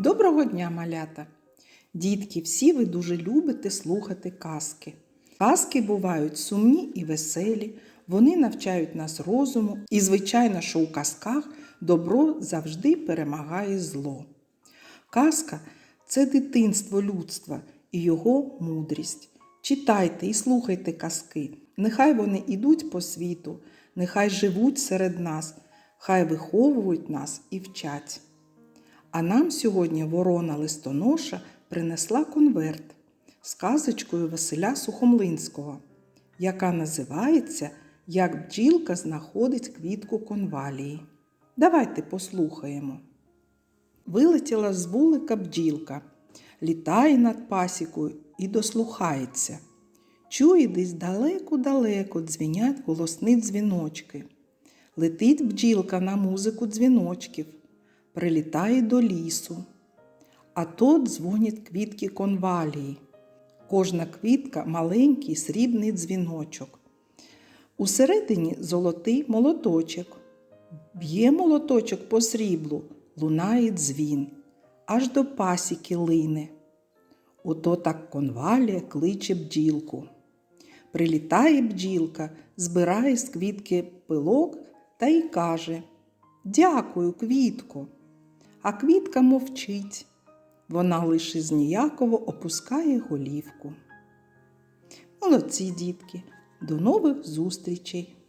Доброго дня, малята! Дітки, всі ви дуже любите слухати казки. Казки бувають сумні і веселі, вони навчають нас розуму, і, звичайно, що у казках добро завжди перемагає зло. Казка це дитинство людства і його мудрість. Читайте і слухайте казки. Нехай вони ідуть по світу, нехай живуть серед нас, хай виховують нас і вчать. А нам сьогодні ворона листоноша принесла конверт з казочкою Василя Сухомлинського, яка називається Як бджілка знаходить квітку конвалії. Давайте послухаємо. Вилетіла з вулика бджілка, літає над пасікою і дослухається. Чує десь далеко-далеко дзвінять голосні дзвіночки. Летить бджілка на музику дзвіночків, прилітає до лісу. А то дзвонять квітки конвалії. Кожна квітка маленький срібний дзвіночок. Усередині золотий молоточок. Б'є молоточок по сріблу, лунає дзвін, аж до пасіки лине. Ото так конвалія кличе бджілку. Прилітає бджілка, збирає з квітки пилок та й каже Дякую, квітко. А квітка мовчить. Вона лише зніяково опускає голівку. Молодці, дітки, до нових зустрічей!